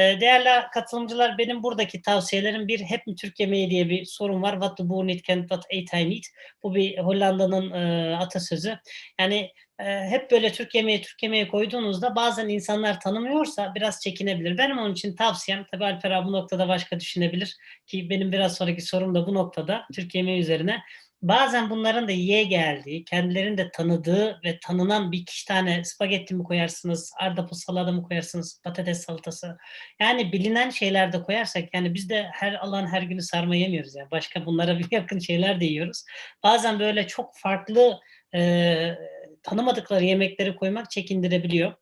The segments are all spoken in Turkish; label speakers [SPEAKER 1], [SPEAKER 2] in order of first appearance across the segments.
[SPEAKER 1] Ee, değerli katılımcılar benim buradaki tavsiyelerim bir hep mi Türk yemeği diye bir sorun var. What the boer need can what eat I need. Bu bir Hollanda'nın e, atasözü. Yani e, hep böyle Türk yemeği Türk yemeği koyduğunuzda bazen insanlar tanımıyorsa biraz çekinebilir. Benim onun için tavsiyem tabii Alper abi bu noktada başka düşünebilir ki benim biraz sonraki sorum da bu noktada Türk yemeği üzerine. Bazen bunların da yiye geldiği, kendilerinin de tanıdığı ve tanınan bir iki tane spagetti mi koyarsınız, ardapı salata mı koyarsınız, patates salatası. Yani bilinen şeyler de koyarsak yani biz de her alan her günü sarma yemiyoruz yani. Başka bunlara bir yakın şeyler de yiyoruz. Bazen böyle çok farklı e, tanımadıkları yemekleri koymak çekindirebiliyor.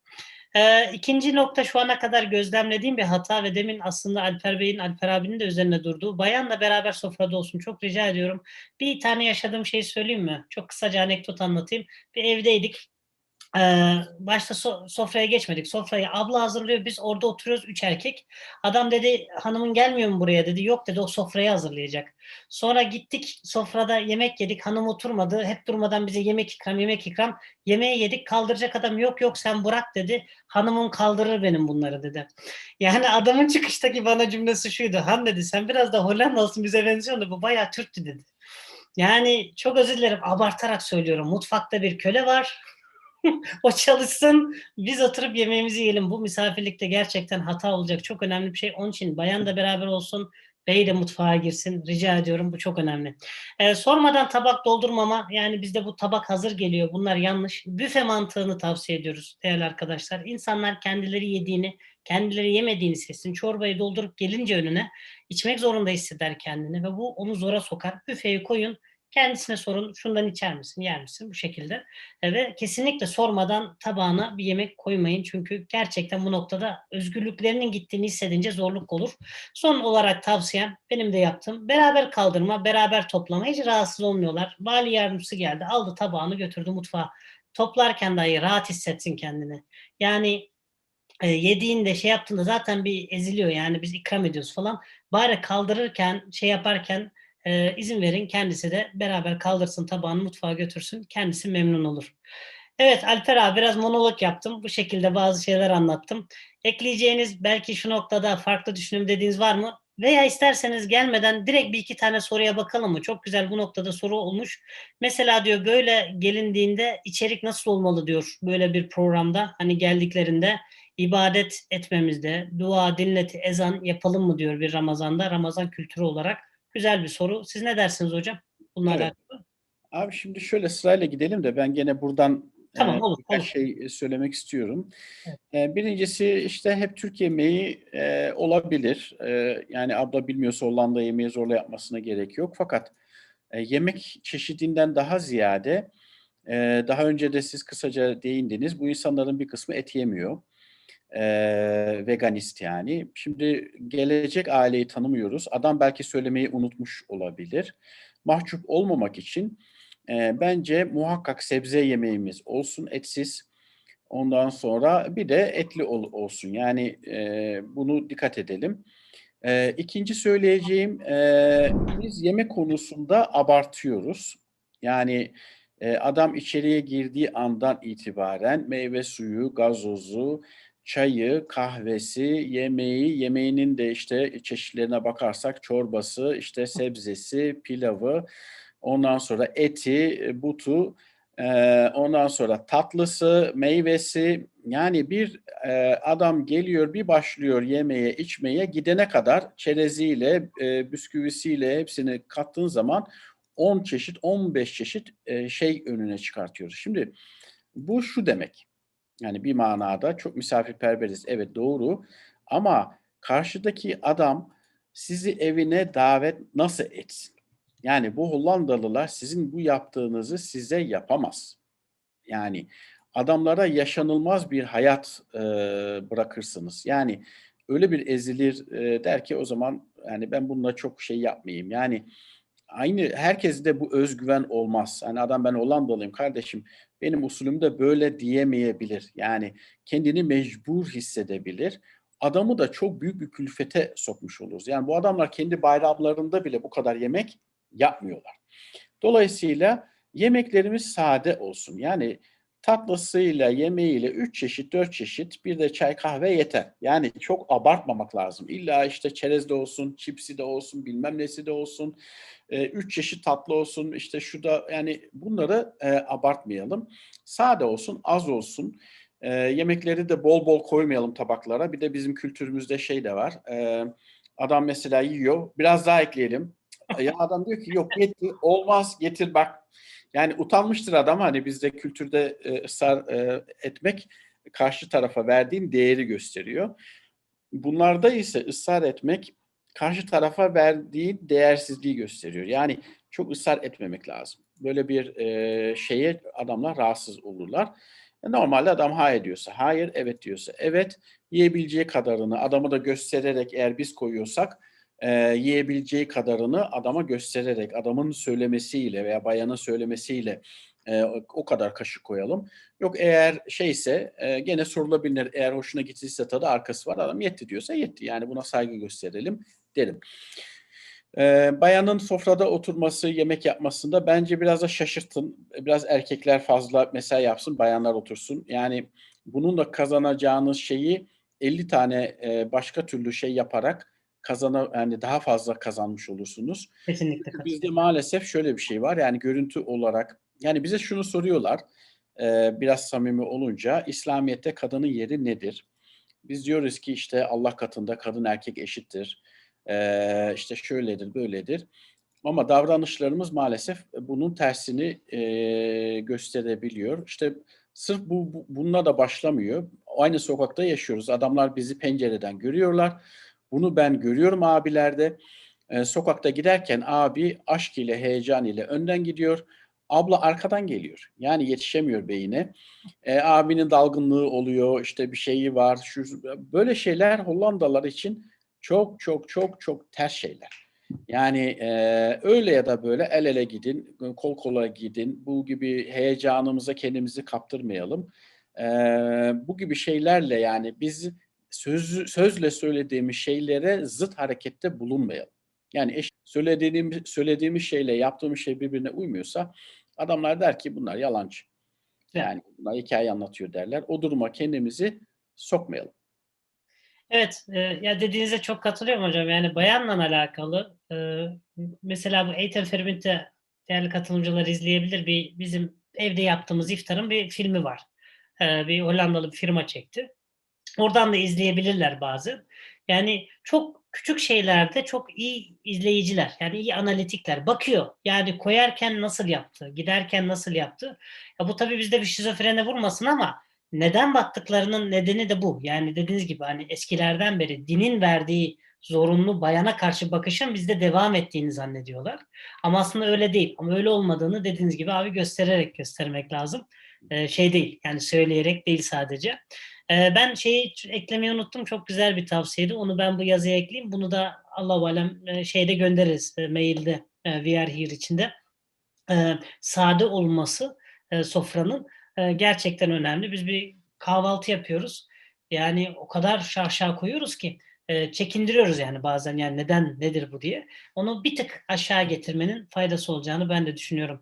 [SPEAKER 1] Ee, ikinci nokta şu ana kadar gözlemlediğim bir hata ve demin aslında Alper Bey'in, Alper abinin de üzerine durduğu. Bayanla beraber sofrada olsun. Çok rica ediyorum. Bir tane yaşadığım şeyi söyleyeyim mi? Çok kısaca anekdot anlatayım. Bir evdeydik. Ee, başta so- sofraya geçmedik. Sofrayı abla hazırlıyor. Biz orada oturuyoruz üç erkek. Adam dedi hanımın gelmiyor mu buraya dedi. Yok dedi o sofrayı hazırlayacak. Sonra gittik sofrada yemek yedik. Hanım oturmadı. Hep durmadan bize yemek ikram yemek ikram. Yemeği yedik kaldıracak adam yok yok sen bırak dedi. Hanımım kaldırır benim bunları dedi. Yani adamın çıkıştaki bana cümlesi şuydu. Han dedi sen biraz da Hollandalısın bize benziyorsun bu bayağı Türktü dedi. Yani çok özür dilerim abartarak söylüyorum. Mutfakta bir köle var. o çalışsın. Biz oturup yemeğimizi yiyelim. Bu misafirlikte gerçekten hata olacak. Çok önemli bir şey. Onun için bayan da beraber olsun. Bey de mutfağa girsin. Rica ediyorum. Bu çok önemli. Ee, sormadan tabak doldurmama. Yani bizde bu tabak hazır geliyor. Bunlar yanlış. Büfe mantığını tavsiye ediyoruz değerli arkadaşlar. İnsanlar kendileri yediğini, kendileri yemediğini seçsin. Çorbayı doldurup gelince önüne içmek zorunda hisseder kendini ve bu onu zora sokar. Büfeyi koyun. Kendisine sorun şundan içer misin, yer misin bu şekilde. E, ve kesinlikle sormadan tabağına bir yemek koymayın. Çünkü gerçekten bu noktada özgürlüklerinin gittiğini hissedince zorluk olur. Son olarak tavsiyem benim de yaptım. Beraber kaldırma, beraber toplama. Hiç rahatsız olmuyorlar. Vali yardımcısı geldi, aldı tabağını götürdü mutfağa. Toplarken dahi rahat hissetsin kendini. Yani e, yediğinde şey yaptığında zaten bir eziliyor yani biz ikram ediyoruz falan. Bari kaldırırken şey yaparken e, izin verin kendisi de beraber kaldırsın tabağını mutfağa götürsün. Kendisi memnun olur. Evet Alper abi biraz monolog yaptım. Bu şekilde bazı şeyler anlattım. Ekleyeceğiniz belki şu noktada farklı düşünüm dediğiniz var mı? Veya isterseniz gelmeden direkt bir iki tane soruya bakalım mı? Çok güzel bu noktada soru olmuş. Mesela diyor böyle gelindiğinde içerik nasıl olmalı diyor böyle bir programda. Hani geldiklerinde ibadet etmemizde, dua, dinleti, ezan yapalım mı diyor bir Ramazan'da. Ramazan kültürü olarak. Güzel bir soru. Siz ne dersiniz hocam? Bununla
[SPEAKER 2] Evet.
[SPEAKER 1] alakalı.
[SPEAKER 2] Abi şimdi şöyle sırayla gidelim de ben gene buradan
[SPEAKER 1] Tamam,
[SPEAKER 2] e,
[SPEAKER 1] olur,
[SPEAKER 2] birkaç
[SPEAKER 1] olur.
[SPEAKER 2] şey söylemek istiyorum.
[SPEAKER 1] Evet.
[SPEAKER 2] E, birincisi işte hep Türk yemeği e, olabilir. E, yani abla bilmiyorsa Hollanda yemeği zorla yapmasına gerek yok. Fakat e, yemek çeşidinden daha ziyade e, daha önce de siz kısaca değindiniz. Bu insanların bir kısmı et yemiyor. E, veganist yani. Şimdi gelecek aileyi tanımıyoruz. Adam belki söylemeyi unutmuş olabilir. Mahcup olmamak için e, bence muhakkak sebze yemeğimiz olsun etsiz. Ondan sonra bir de etli ol, olsun. Yani e, bunu dikkat edelim. E, ikinci söyleyeceğim, e, biz yemek konusunda abartıyoruz. Yani e, adam içeriye girdiği andan itibaren meyve suyu, gazozu, çayı, kahvesi, yemeği, yemeğinin de işte çeşitlerine bakarsak çorbası, işte sebzesi, pilavı, ondan sonra eti, e, butu, e, ondan sonra tatlısı, meyvesi. Yani bir e, adam geliyor, bir başlıyor yemeye, içmeye, gidene kadar çereziyle, bisküvisiyle hepsini kattığın zaman 10 çeşit, 15 çeşit şey önüne çıkartıyoruz. Şimdi bu şu demek. Yani bir manada çok misafirperveriz. Evet doğru. Ama karşıdaki adam sizi evine davet nasıl etsin? Yani bu Hollandalılar sizin bu yaptığınızı size yapamaz. Yani adamlara yaşanılmaz bir hayat e, bırakırsınız. Yani öyle bir ezilir e, der ki o zaman yani ben bununla çok şey yapmayayım. Yani aynı herkeste bu özgüven olmaz. Yani adam ben Hollandalıyım kardeşim benim usulüm de böyle diyemeyebilir. Yani kendini mecbur hissedebilir. Adamı da çok büyük bir külfete sokmuş oluruz. Yani bu adamlar kendi bayramlarında bile bu kadar yemek yapmıyorlar. Dolayısıyla yemeklerimiz sade olsun. Yani tatlısıyla, yemeğiyle 3 çeşit, 4 çeşit bir de çay kahve yeter. Yani çok abartmamak lazım. İlla işte çerez de olsun, çipsi de olsun, bilmem nesi de olsun. 3 çeşit tatlı olsun, işte şu da yani bunları e, abartmayalım. Sade olsun, az olsun. E, yemekleri de bol bol koymayalım tabaklara. Bir de bizim kültürümüzde şey de var. E, adam mesela yiyor, biraz daha ekleyelim. Ya adam diyor ki yok yetti, olmaz getir bak. Yani utanmıştır adam hani bizde kültürde e, ısrar e, etmek karşı tarafa verdiğin değeri gösteriyor. Bunlarda ise ısrar etmek karşı tarafa verdiği değersizliği gösteriyor. Yani çok ısrar etmemek lazım. Böyle bir e, şeye adamlar rahatsız olurlar. E, Normalde adam hayır diyorsa hayır, evet diyorsa evet, yiyebileceği kadarını adamı da göstererek eğer biz koyuyorsak e, yiyebileceği kadarını adama göstererek, adamın söylemesiyle veya bayanın söylemesiyle e, o, kadar kaşık koyalım. Yok eğer şeyse e, gene sorulabilir. Eğer hoşuna gittiyse tadı arkası var. Adam yetti diyorsa yetti. Yani buna saygı gösterelim derim. E, bayanın sofrada oturması, yemek yapmasında bence biraz da şaşırtın. Biraz erkekler fazla mesai yapsın, bayanlar otursun. Yani bununla kazanacağınız şeyi 50 tane e, başka türlü şey yaparak kazana yani daha fazla kazanmış olursunuz.
[SPEAKER 1] Kesinlikle
[SPEAKER 2] Çünkü bizde maalesef şöyle bir şey var. Yani görüntü olarak yani bize şunu soruyorlar. e, biraz samimi olunca İslamiyet'te kadının yeri nedir? Biz diyoruz ki işte Allah katında kadın erkek eşittir. E, işte şöyledir, böyledir. Ama davranışlarımız maalesef bunun tersini e, gösterebiliyor. İşte sırf bu, bu bununla da başlamıyor. Aynı sokakta yaşıyoruz. Adamlar bizi pencereden görüyorlar. Bunu ben görüyorum abilerde. E, sokakta giderken abi aşk ile heyecan ile önden gidiyor. Abla arkadan geliyor. Yani yetişemiyor beyine. E, abinin dalgınlığı oluyor. işte bir şeyi var. Şu böyle şeyler Hollandalılar için çok çok çok çok ters şeyler. Yani e, öyle ya da böyle el ele gidin, kol kola gidin. Bu gibi heyecanımıza kendimizi kaptırmayalım. E, bu gibi şeylerle yani biz söz, sözle söylediğimiz şeylere zıt harekette bulunmayalım. Yani eş, söylediğimiz, söylediğimiz şeyle yaptığımız şey birbirine uymuyorsa adamlar der ki bunlar yalancı. Yani bunlar hikaye anlatıyor derler. O duruma kendimizi sokmayalım.
[SPEAKER 1] Evet, e, ya dediğinize çok katılıyorum hocam. Yani bayanla alakalı e, mesela bu Eğitim Ferment'te değerli katılımcılar izleyebilir. Bir bizim evde yaptığımız iftarın bir filmi var. E, bir Hollandalı bir firma çekti. Oradan da izleyebilirler bazı. Yani çok küçük şeylerde çok iyi izleyiciler, yani iyi analitikler bakıyor. Yani koyarken nasıl yaptı, giderken nasıl yaptı. Ya bu tabii bizde bir şizofrene vurmasın ama neden baktıklarının nedeni de bu. Yani dediğiniz gibi hani eskilerden beri dinin verdiği zorunlu bayana karşı bakışın bizde devam ettiğini zannediyorlar. Ama aslında öyle değil. Ama öyle olmadığını dediğiniz gibi abi göstererek göstermek lazım. Ee, şey değil yani söyleyerek değil sadece. Ee, ben şeyi eklemeyi unuttum. Çok güzel bir tavsiyeydi. Onu ben bu yazıya ekleyeyim. Bunu da Allah alem e, şeyde göndeririz e, mailde e, Are Here içinde. Sade olması sofranın gerçekten önemli. Biz bir kahvaltı yapıyoruz. Yani o kadar şaşa koyuyoruz ki çekindiriyoruz yani bazen yani neden nedir bu diye. Onu bir tık aşağı getirmenin faydası olacağını ben de düşünüyorum.